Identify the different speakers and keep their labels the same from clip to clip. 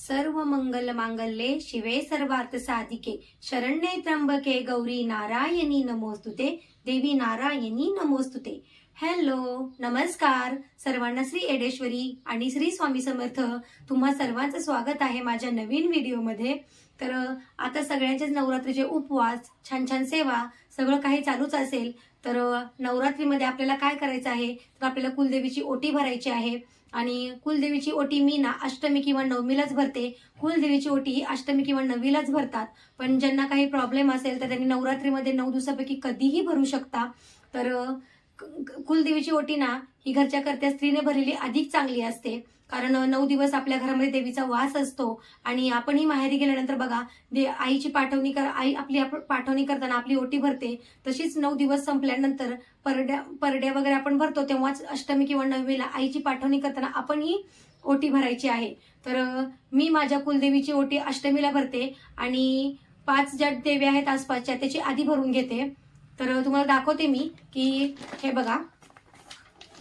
Speaker 1: सर्व मंगल मांगल्ये शिवे सर्वार्थ साधिके. शरण्ये त्र्यंबके गौरी नारायणी नमोस्तुते. देवी नारायणी नमोस्तुते. हॅलो नमस्कार. सर्वांना श्री एडेश्वरी आणि श्री स्वामी समर्थ. तुम्हा सर्वांचं स्वागत आहे माझ्या नवीन व्हिडिओमध्ये. तर आता सगळ्यांचेच नवरात्रीचे उपवास छान छान सेवा सगळं काही चालूच असेल. तर नवरात्रीमध्ये आपल्याला काय करायचं आहे? तर आपल्याला कुलदेवीची ओटी भरायची आहे. आणि कुलदेवीची ओटी मी ना अष्टमी किंवा नवमीलाच भरते. कुलदेवीची ओटी ही अष्टमी किंवा नववीलाच भरतात. पण ज्यांना काही प्रॉब्लेम असेल तर त्यांनी नवरात्रीमध्ये नऊ दिवसापैकी कधीही भरू शकता. तर कुलदेवीची ओटी ना ही घरच्या करत्या स्त्रीने भरलेली अधिक चांगली असते. कारण नऊ दिवस आपल्या घरामध्ये देवीचा वास असतो. आणि आपणही माहेरी गेल्यानंतर बघा दे आईची पाठवणी कर आई आपली आप- पाठवणी करताना आपली ओटी भरते. तशीच नऊ दिवस संपल्यानंतर परड्या परड्या वगैरे आपण भरतो तेव्हाच अष्टमी किंवा नवमीला आईची पाठवणी करताना आपणही ओटी भरायची आहे. तर मी माझ्या कुलदेवीची ओटी अष्टमीला भरते आणि पाच ज्या देवी आहेत आसपासच्या त्याची आधी भरून घेते. तर तुम्हाला दाखवते मी की हे बघा.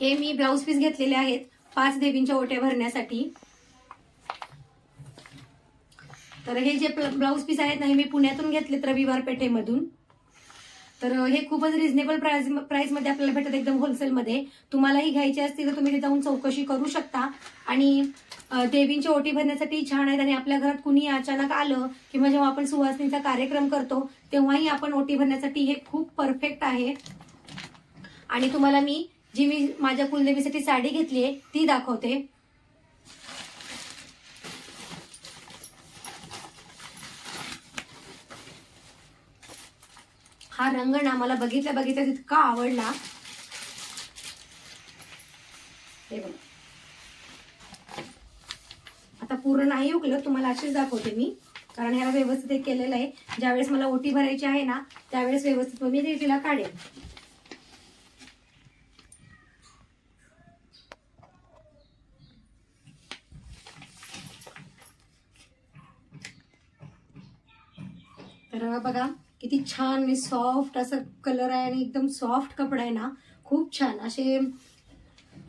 Speaker 1: हे मी ब्लाऊज पीस घेतलेले आहेत पाच देवींच्या ओट्या भरण्यासाठी. तर हे जे ब्लाऊज पीस आहेत ना हे मी पुण्यातून घेतलेत रविवार पेठेमधून. तर हे खूपच रिझनेबल प्राइस प्राइसमध्ये आपल्याला भेटत एकदम होलसेलमध्ये तुम्हालाही घ्यायचे असतील तर तुम्ही तिथे जाऊन चौकशी करू शकता. आणि देवींची ओटी भरण्यासाठी छान आहेत आणि आपल्या घरात कुणी अचानक आलं किंवा जेव्हा आपण सुवासनीचा कार्यक्रम करतो तेव्हाही आपण ओटी भरण्यासाठी हे खूप परफेक्ट आहे. आणि तुम्हाला मी जी मी माझ्या कुलदेवीसाठी साडी घेतली आहे ती दाखवते. हा रंग ना मला बघितल्या बघितल्या इतका आवडला. हे बघ. आता पूर्ण नाही उकलं तुम्हाला अशीच दाखवते मी. कारण ह्याला व्यवस्थित हे केलेलं आहे. ज्यावेळेस मला ओटी भरायची आहे ना त्यावेळेस व्यवस्थित मी ते तिला काढेल तर बघा किती छान सॉफ्ट असं कलर आहे आणि एकदम सॉफ्ट कपडा आहे ना. खूप छान. असे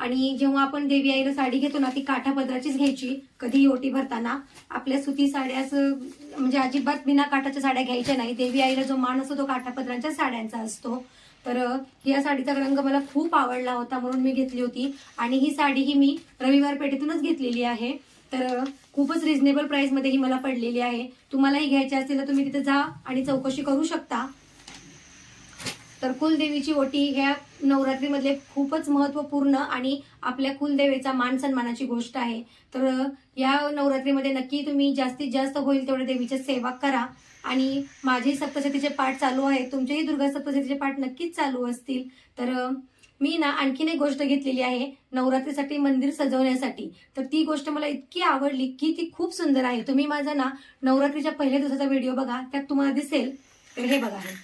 Speaker 1: आणि जेव्हा आपण देवी आईला साडी घेतो ना ती काठापदराचीच घ्यायची. कधी ओटी भरताना. आपल्या सुती साड्या असं म्हणजे अजिबात बिना काठाच्या साड्या घ्यायच्या नाही. देवी आईला जो मान असतो तो काठापदरांच्या साड्यांचा असतो. तर या साडीचा रंग मला खूप आवडला होता म्हणून मी घेतली होती. आणि ही साडी ही मी रविवार पेठेतूनच घेतलेली आहे. तर खूपच रिझनेबल प्राइसमध्ये ही मला पडलेली आहे. तुम्हालाही घ्यायची असेल तर तुम्ही तिथे जा आणि चौकशी करू शकता. तर कुलदेवीची ओटी ह्या नवरात्रीमधले खूपच महत्त्वपूर्ण आणि आपल्या कुलदेवीचा मान सन्मानाची गोष्ट आहे. तर या नवरात्रीमध्ये नक्की तुम्ही जास्तीत जास्त होईल तेवढ्या देवीच्या सेवा करा. आणि माझेही सप्तशतीचे पाठ चालू आहेत. तुमचेही दुर्गा सप्तशतीचे पाठ नक्कीच चालू असतील. तर मी ना आणखीन एक गोष्ट घेतलेली आहे नवरात्रीसाठी मंदिर सजवण्यासाठी. तर ती गोष्ट मला इतकी आवडली की ती खूप सुंदर आहे. तुम्ही माझा ना नवरात्रीच्या पहिल्या दिवसाचा व्हिडिओ बघा त्यात तुम्हाला दिसेल. तर हे बघा हे.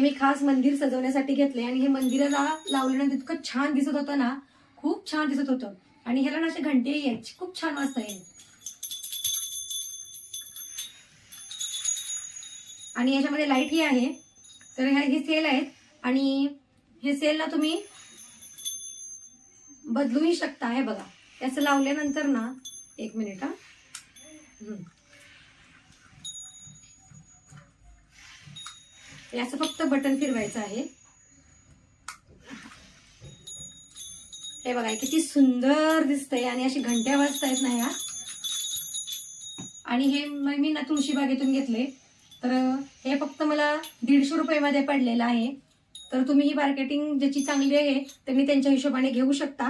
Speaker 1: मी खास मंदिर सजवण्यासाठी घेतले आणि हे मंदिराला लावल्यानंतर इतकं छान दिसत होतं ना. खूप छान दिसत होतं. आणि ह्याला ना असे घंटे यायची. खूप छान वाजता येईल आणि याच्यामध्ये लाइट ही आहे. तर ह्या हे सेल आहेत. आणि हे सेल ना तुम्ही बदलूही शकता. हे बघा. त्याचं असं लावल्यानंतर ना एक मिनिट हा. याचं फक्त बटन फिरवायचं आहे. हे बघा किती सुंदर दिसतंय आणि अशी घंट्या वाजतायत ना ह्या. आणि हे मी ना तुळशी बागेतून घेतले. तर हे फक्त मला दीडशे रुपयेमध्ये पडलेलं आहे. तर तुम्ही ही मार्केटिंग ज्याची चांगली आहे त्यांनी त्यांच्या हिशोबाने घेऊ शकता.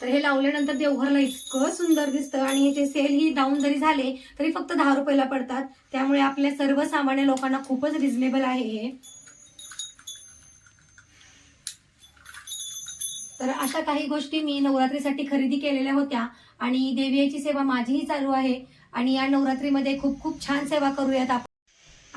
Speaker 1: तर हे लावल्यानंतर देवघरला इतकं सुंदर दिसतं आणि ह्याचे सेल ही डाऊन जरी झाले तरी फक्त दहा रुपयाला पडतात. त्यामुळे आपल्या सर्वसामान्य लोकांना खूपच रिझनेबल आहे हे. तर अशा काही गोष्टी मी नवरात्रीसाठी खरेदी केलेल्या होत्या आणि देवीची सेवा माझीही चालू आहे आणि या नवरात्रीमध्ये खूप खूप छान सेवा करूयात आपण.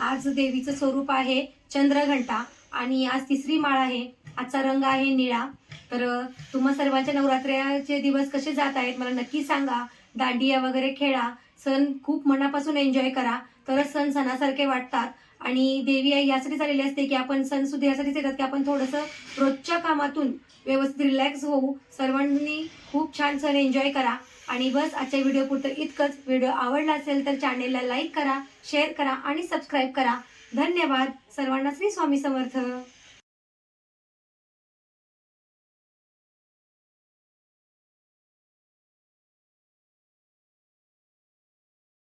Speaker 1: आज देवीचं स्वरूप आहे चंद्रघंटा. आणि आज तिसरी माळ आहे. आजचा रंग आहे निळा. तर तुम्हा सर्वांच्या नवरात्रीचे दिवस कसे जात आहेत मला नक्की सांगा. दांडिया वगैरे खेळा. सण खूप मनापासून एन्जॉय करा. तरच सण सणासारखे वाटतात. आणि देवी आई यासाठीच आलेली असते की आपण सण सुद्धा यासाठीच येतात की आपण थोडंसं रोजच्या कामातून व्यवस्थित रिलॅक्स होऊ. सर्वांनी खूप छान सण एन्जॉय करा. आणि बस आजच्या व्हिडिओ पुरतं इतकंच. व्हिडिओ आवडला असेल तर चॅनेलला लाईक करा शेअर करा आणि सबस्क्राईब करा. धन्यवाद. सर्वांना श्री स्वामी समर्थ.